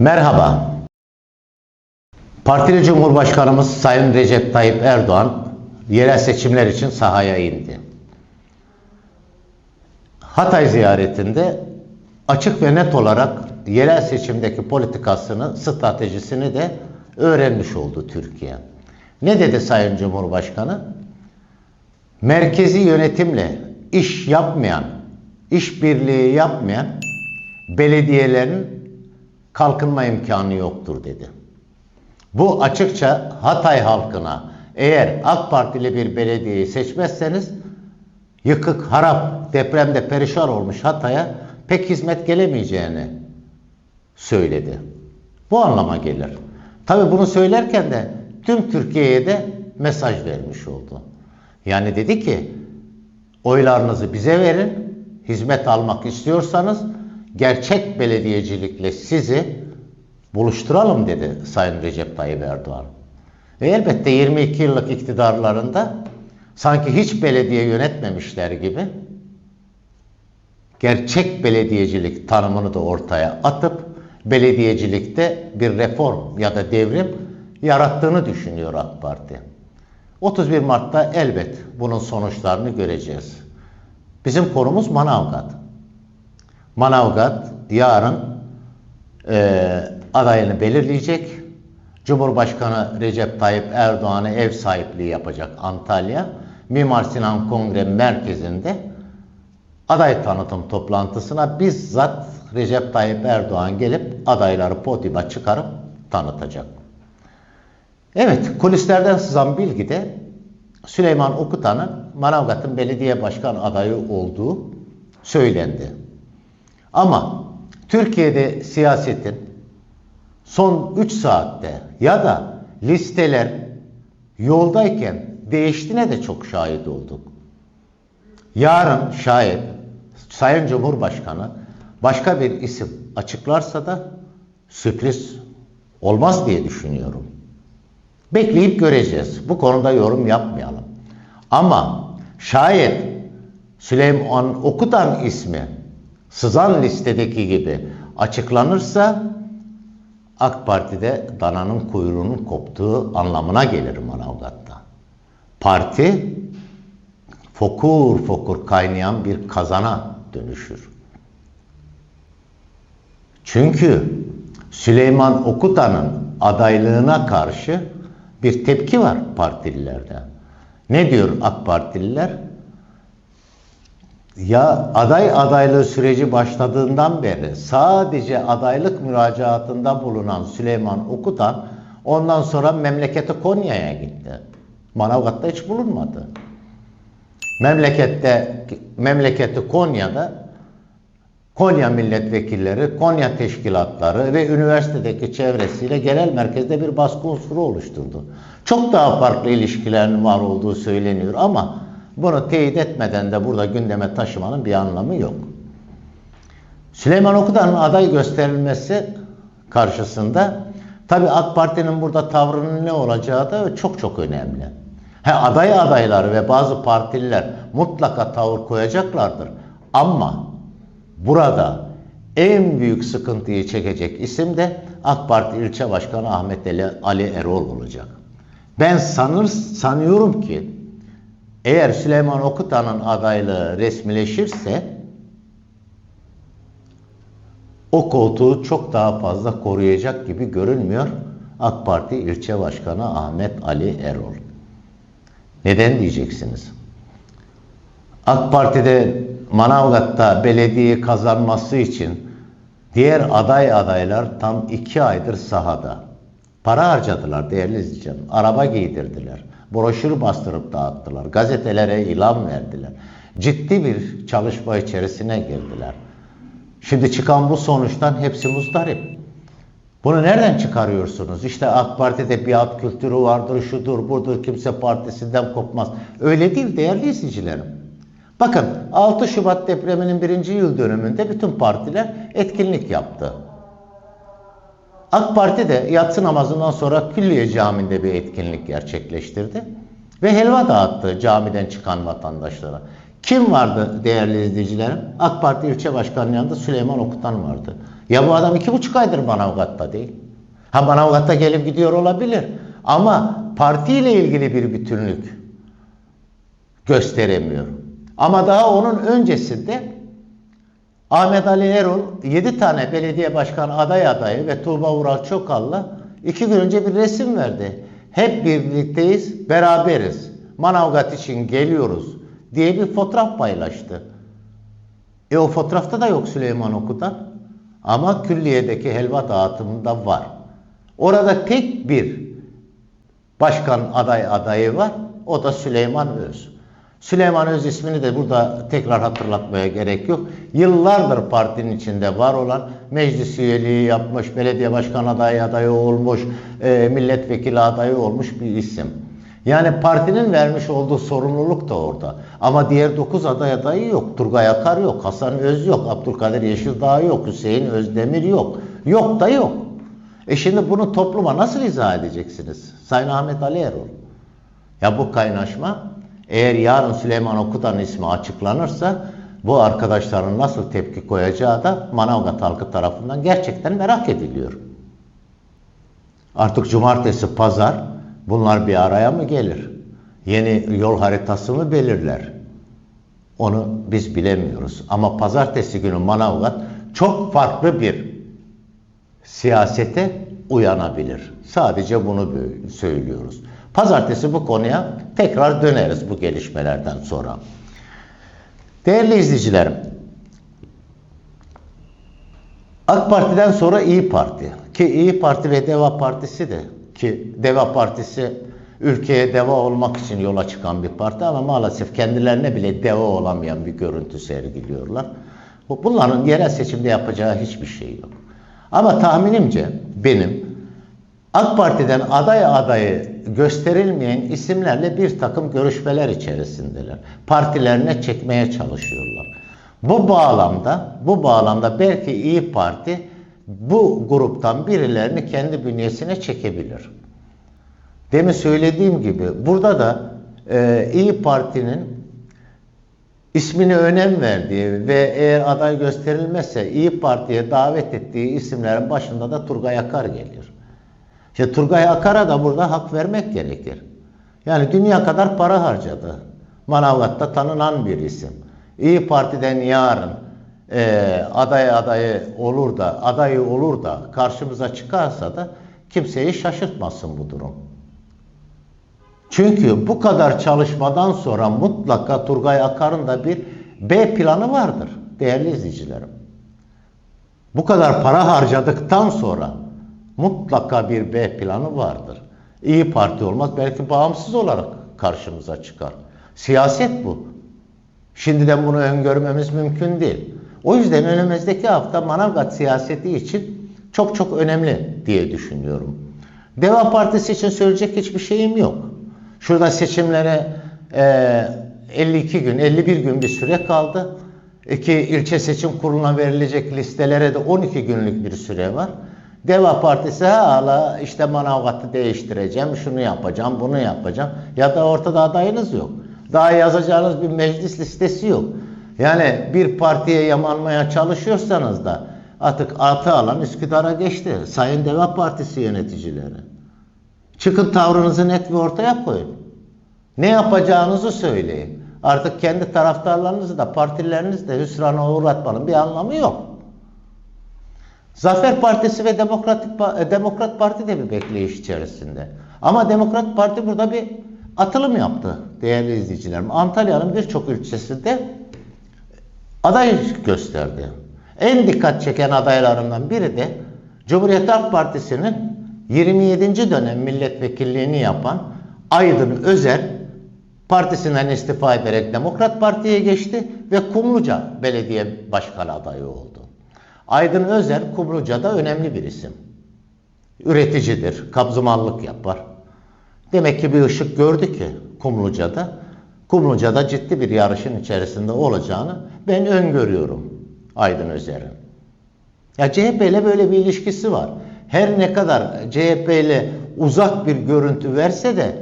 Merhaba. Partili Cumhurbaşkanımız Sayın Recep Tayyip Erdoğan yerel seçimler için sahaya indi. Hatay ziyaretinde açık ve net olarak yerel seçimdeki politikasını, stratejisini de öğrenmiş oldu Türkiye. Ne dedi Sayın Cumhurbaşkanı? Merkezi yönetimle iş yapmayan, işbirliği yapmayan belediyelerin kalkınma imkanı yoktur dedi. Bu açıkça Hatay halkına eğer AK Partili bir belediyeyi seçmezseniz yıkık, harap, depremde perişan olmuş Hatay'a pek hizmet gelemeyeceğini söyledi. Bu anlama gelir. Tabi bunu söylerken de tüm Türkiye'ye de mesaj vermiş oldu. Yani dedi ki oylarınızı bize verin, hizmet almak istiyorsanız gerçek belediyecilikle sizi buluşturalım dedi Sayın Recep Tayyip Erdoğan. Ve elbette 22 yıllık iktidarlarında sanki hiç belediye yönetmemişler gibi gerçek belediyecilik tanımını da ortaya atıp belediyecilikte bir reform ya da devrim yarattığını düşünüyor AK Parti. 31 Mart'ta elbet bunun sonuçlarını göreceğiz. Bizim konumuz Manavgat. Manavgat yarın e, adayını belirleyecek. Cumhurbaşkanı Recep Tayyip Erdoğan'a ev sahipliği yapacak Antalya. Mimar Sinan Kongre Merkezi'nde aday tanıtım toplantısına bizzat Recep Tayyip Erdoğan gelip adayları podyuma çıkarıp tanıtacak. Evet, kulislerden sızan bilgi de Süleyman Okutan'ın Manavgat'ın belediye başkan adayı olduğu söylendi. Ama Türkiye'de siyasetin son 3 saatte ya da listeler yoldayken değiştiğine de çok şahit olduk. Yarın şayet Sayın Cumhurbaşkanı başka bir isim açıklarsa da sürpriz olmaz diye düşünüyorum. Bekleyip göreceğiz. Bu konuda yorum yapmayalım. Ama şayet Süleyman Okutan ismi sızan listedeki gibi açıklanırsa AK Parti'de dananın kuyruğunun koptuğu anlamına gelir Manavgat'ta. Parti fokur fokur kaynayan bir kazana dönüşür. Çünkü Süleyman Okutan'ın adaylığına karşı bir tepki var partililerde. Ne diyor AK Partililer? Ya aday adaylığı süreci başladığından beri sadece adaylık müracaatında bulunan Süleyman Okutan ondan sonra memleketi Konya'ya gitti. Manavgat'ta hiç bulunmadı. Memlekette memleketi Konya'da Konya milletvekilleri, Konya teşkilatları ve üniversitedeki çevresiyle genel merkezde bir baskı unsuru oluşturdu. Çok daha farklı ilişkilerin var olduğu söyleniyor ama bunu teyit etmeden de burada gündeme taşımanın bir anlamı yok. Süleyman Okudan'ın aday gösterilmesi karşısında tabi AK Parti'nin burada tavrının ne olacağı da çok çok önemli. He, aday adayları ve bazı partililer mutlaka tavır koyacaklardır. Ama burada en büyük sıkıntıyı çekecek isim de AK Parti ilçe başkanı Ahmet Ali, Ali Erol olacak. Ben sanır, sanıyorum ki eğer Süleyman Okutan'ın adaylığı resmileşirse o koltuğu çok daha fazla koruyacak gibi görünmüyor AK Parti ilçe başkanı Ahmet Ali Erol. Neden diyeceksiniz? AK Parti'de Manavgat'ta belediye kazanması için diğer aday adaylar tam iki aydır sahada. Para harcadılar değerli izleyicilerim. Araba giydirdiler. Broşür bastırıp dağıttılar. Gazetelere ilan verdiler. Ciddi bir çalışma içerisine girdiler. Şimdi çıkan bu sonuçtan hepsi muzdarip. Bunu nereden çıkarıyorsunuz? İşte AK Parti'de biat kültürü vardır, şudur, budur, kimse partisinden kopmaz. Öyle değil değerli izleyicilerim. Bakın 6 Şubat depreminin birinci yıl dönümünde bütün partiler etkinlik yaptı. AK Parti de yatsı namazından sonra Külliye Camii'nde bir etkinlik gerçekleştirdi. Ve helva dağıttı camiden çıkan vatandaşlara. Kim vardı değerli izleyicilerim? AK Parti ilçe başkanının yanında Süleyman Okutan vardı. Ya bu adam iki buçuk aydır Manavgat'ta değil. Ha Manavgat'ta gelip gidiyor olabilir. Ama partiyle ilgili bir bütünlük gösteremiyor. Ama daha onun öncesinde Ahmet Ali Erol 7 tane belediye başkan aday adayı ve Tuğba Ural Çokal'la iki gün önce bir resim verdi. Hep birlikteyiz, beraberiz. Manavgat için geliyoruz diye bir fotoğraf paylaştı. E o fotoğrafta da yok Süleyman Oku'dan. Ama külliyedeki helva dağıtımında var. Orada tek bir başkan aday adayı var. O da Süleyman Öz. Süleyman Öz ismini de burada tekrar hatırlatmaya gerek yok. Yıllardır partinin içinde var olan meclis üyeliği yapmış, belediye başkan adayı adayı olmuş, e, milletvekili adayı olmuş bir isim. Yani partinin vermiş olduğu sorumluluk da orada. Ama diğer 9 aday adayı yok. Turgay Akar yok, Hasan Öz yok, Abdülkadir Yeşildağ yok, Hüseyin Özdemir yok. Yok da yok. E şimdi bunu topluma nasıl izah edeceksiniz? Sayın Ahmet Ali Erol. Ya bu kaynaşma eğer yarın Süleyman Okudan ismi açıklanırsa bu arkadaşların nasıl tepki koyacağı da Manavgat halkı tarafından gerçekten merak ediliyor. Artık cumartesi, pazar bunlar bir araya mı gelir? Yeni yol haritası mı belirler? Onu biz bilemiyoruz. Ama pazartesi günü Manavgat çok farklı bir siyasete uyanabilir. Sadece bunu söylüyoruz. Pazartesi bu konuya tekrar döneriz bu gelişmelerden sonra. Değerli izleyicilerim, AK Parti'den sonra İyi Parti ki İyi Parti ve Deva Partisi de ki Deva Partisi ülkeye deva olmak için yola çıkan bir parti ama maalesef kendilerine bile deva olamayan bir görüntü sergiliyorlar. Bunların yerel seçimde yapacağı hiçbir şey yok. Ama tahminimce benim AK Parti'den aday adayı gösterilmeyen isimlerle bir takım görüşmeler içerisindeler. Partilerine çekmeye çalışıyorlar. Bu bağlamda, bu bağlamda belki İyi Parti bu gruptan birilerini kendi bünyesine çekebilir. Demin söylediğim gibi burada da e, İyi Parti'nin ismini önem verdiği ve eğer aday gösterilmezse İyi Parti'ye davet ettiği isimlerin başında da Turgay Akar gelir. İşte Turgay Akar'a da burada hak vermek gerekir. Yani dünya kadar para harcadı. Manavgat'ta tanınan bir isim. İyi Parti'den yarın e, aday adayı olur da adayı olur da karşımıza çıkarsa da kimseyi şaşırtmasın bu durum. Çünkü bu kadar çalışmadan sonra mutlaka Turgay Akar'ın da bir B planı vardır değerli izleyicilerim. Bu kadar para harcadıktan sonra mutlaka bir B planı vardır. İyi Parti olmaz belki bağımsız olarak karşımıza çıkar. Siyaset bu. Şimdiden bunu öngörmemiz mümkün değil. O yüzden önümüzdeki hafta Manavgat siyaseti için çok çok önemli diye düşünüyorum. Deva Partisi için söyleyecek hiçbir şeyim yok. Şurada seçimlere e, 52 gün, 51 gün bir süre kaldı. İki ilçe seçim kuruluna verilecek listelere de 12 günlük bir süre var. Deva Partisi hala işte Manavgat'ı değiştireceğim, şunu yapacağım, bunu yapacağım. Ya da ortada adayınız yok. Daha yazacağınız bir meclis listesi yok. Yani bir partiye yamanmaya çalışıyorsanız da artık atı alan Üsküdar'a geçti. Sayın Deva Partisi yöneticileri. Çıkın tavrınızı net ve ortaya koyun. Ne yapacağınızı söyleyin. Artık kendi taraftarlarınızı da partilerinizi de hüsrana uğratmanın bir anlamı yok. Zafer Partisi ve Demokratik Demokrat Parti de bir bekleyiş içerisinde. Ama Demokrat Parti burada bir atılım yaptı değerli izleyicilerim. Antalya'nın birçok ilçesinde aday gösterdi. En dikkat çeken adaylarından biri de Cumhuriyet Halk Partisi'nin 27. dönem milletvekilliğini yapan Aydın Özer partisinden istifa ederek Demokrat Parti'ye geçti ve Kumluca Belediye Başkanı adayı oldu. Aydın Özer Kumluca'da önemli bir isim. Üreticidir, kabzımallık yapar. Demek ki bir ışık gördü ki Kumluca'da. Kumluca'da ciddi bir yarışın içerisinde olacağını ben öngörüyorum Aydın Özer'in. Ya CHP ile böyle bir ilişkisi var. Her ne kadar CHP ile uzak bir görüntü verse de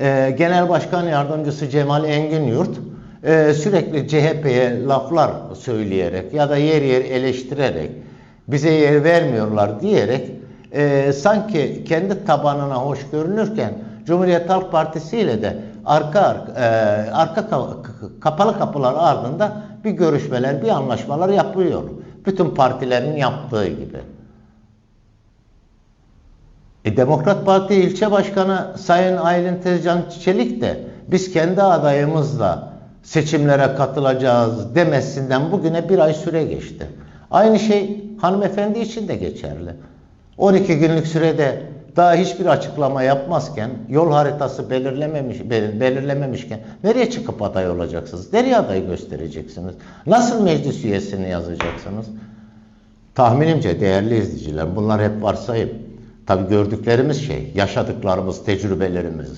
e, Genel Başkan Yardımcısı Cemal Engin Yurt e, sürekli CHP'ye laflar söyleyerek ya da yer yer eleştirerek bize yer vermiyorlar diyerek e, sanki kendi tabanına hoş görünürken Cumhuriyet Halk Partisi ile de arka e, arka kapalı kapılar ardında bir görüşmeler, bir anlaşmalar yapılıyor. Bütün partilerin yaptığı gibi. E, Demokrat Parti ilçe başkanı Sayın Aylin Tezcan Çelik de biz kendi adayımızla seçimlere katılacağız demesinden bugüne bir ay süre geçti. Aynı şey hanımefendi için de geçerli. 12 günlük sürede daha hiçbir açıklama yapmazken, yol haritası belirlememiş, belir- belirlememişken nereye çıkıp aday olacaksınız? Nereye aday göstereceksiniz? Nasıl meclis üyesini yazacaksınız? Tahminimce değerli izleyiciler bunlar hep varsayım. Tabi gördüklerimiz şey, yaşadıklarımız, tecrübelerimiz.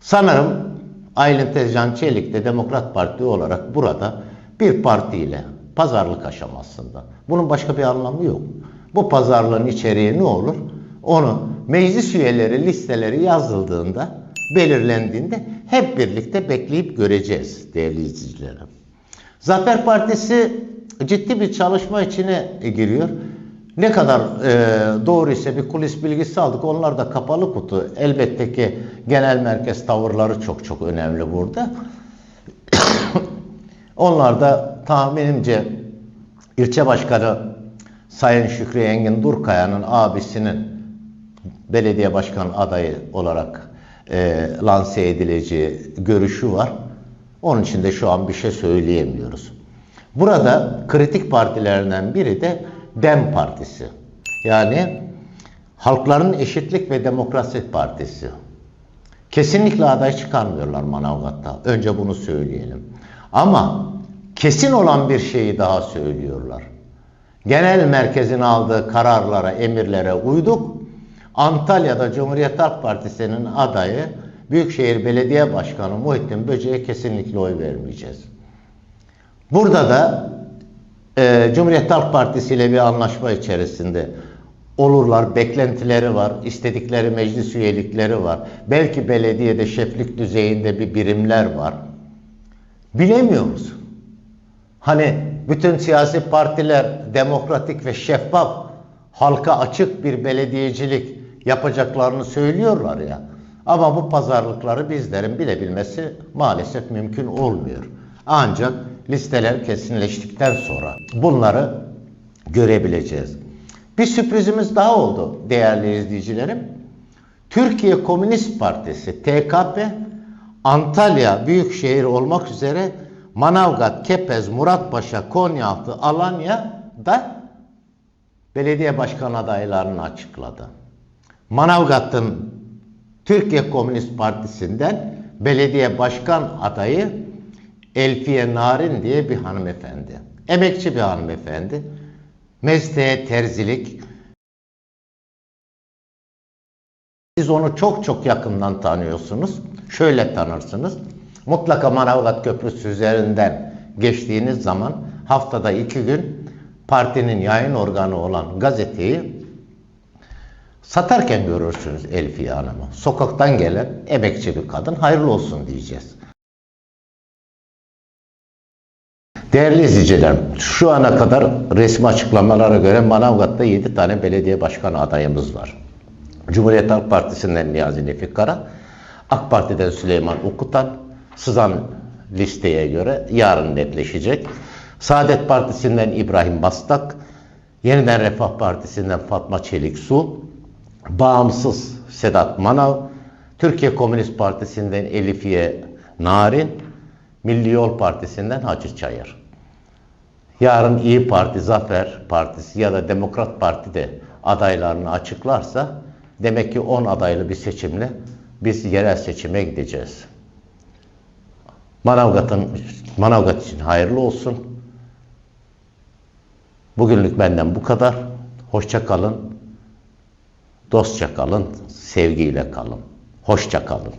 Sanırım Aylin Tezcan Çelik de Demokrat Parti olarak burada bir partiyle pazarlık aşamasında. Bunun başka bir anlamı yok. Bu pazarlığın içeriği ne olur? Onu meclis üyeleri listeleri yazıldığında, belirlendiğinde hep birlikte bekleyip göreceğiz değerli izleyicilerim. Zafer Partisi ciddi bir çalışma içine giriyor. Ne kadar e, doğru ise bir kulis bilgisi aldık. Onlar da kapalı kutu. Elbette ki genel merkez tavırları çok çok önemli burada. Onlar da tahminimce ilçe başkanı Sayın Şükrü Engin Durkaya'nın abisinin belediye başkan adayı olarak e, lanse edileceği görüşü var. Onun için de şu an bir şey söyleyemiyoruz. Burada kritik partilerden biri de DEM Partisi. Yani Halkların Eşitlik ve Demokrasi Partisi. Kesinlikle aday çıkarmıyorlar Manavgat'ta. Önce bunu söyleyelim. Ama kesin olan bir şeyi daha söylüyorlar. Genel merkezin aldığı kararlara, emirlere uyduk. Antalya'da Cumhuriyet Halk Partisi'nin adayı Büyükşehir Belediye Başkanı Muhittin Böce'ye kesinlikle oy vermeyeceğiz. Burada da e, Cumhuriyet Halk Partisi ile bir anlaşma içerisinde olurlar, beklentileri var, istedikleri meclis üyelikleri var. Belki belediyede şeflik düzeyinde bir birimler var. Bilemiyoruz. Hani bütün siyasi partiler demokratik ve şeffaf, halka açık bir belediyecilik yapacaklarını söylüyorlar ya. Ama bu pazarlıkları bizlerin bilebilmesi maalesef mümkün olmuyor. Ancak listeler kesinleştikten sonra bunları görebileceğiz. Bir sürprizimiz daha oldu değerli izleyicilerim. Türkiye Komünist Partisi TKP Antalya Büyükşehir olmak üzere Manavgat, Kepez, Muratpaşa, Konyaaltı, Alanya'da belediye başkan adaylarını açıkladı. Manavgat'ın Türkiye Komünist Partisi'nden belediye başkan adayı Elfiye Narin diye bir hanımefendi. Emekçi bir hanımefendi. Mesleğe terzilik. Siz onu çok çok yakından tanıyorsunuz. Şöyle tanırsınız. Mutlaka Manavgat Köprüsü üzerinden geçtiğiniz zaman haftada iki gün partinin yayın organı olan gazeteyi satarken görürsünüz Elfiye Hanım'ı. Sokaktan gelen emekçi bir kadın hayırlı olsun diyeceğiz. Değerli izleyicilerim, şu ana kadar resmi açıklamalara göre Manavgat'ta 7 tane belediye başkanı adayımız var. Cumhuriyet Halk Partisi'nden Niyazi Nefik Kara, AK Parti'den Süleyman Ukutan, sızan listeye göre yarın netleşecek. Saadet Partisi'nden İbrahim Bastak, Yeniden Refah Partisi'nden Fatma Çelik Su, Bağımsız Sedat Manav, Türkiye Komünist Partisi'nden Elifiye Narin, Milli Yol Partisi'nden Hacı Çayır. Yarın İyi Parti, Zafer Partisi ya da Demokrat Parti de adaylarını açıklarsa demek ki 10 adaylı bir seçimle biz yerel seçime gideceğiz. Manavgat'ın Manavgat için hayırlı olsun. Bugünlük benden bu kadar. Hoşça kalın. Dostça kalın. Sevgiyle kalın. Hoşça kalın.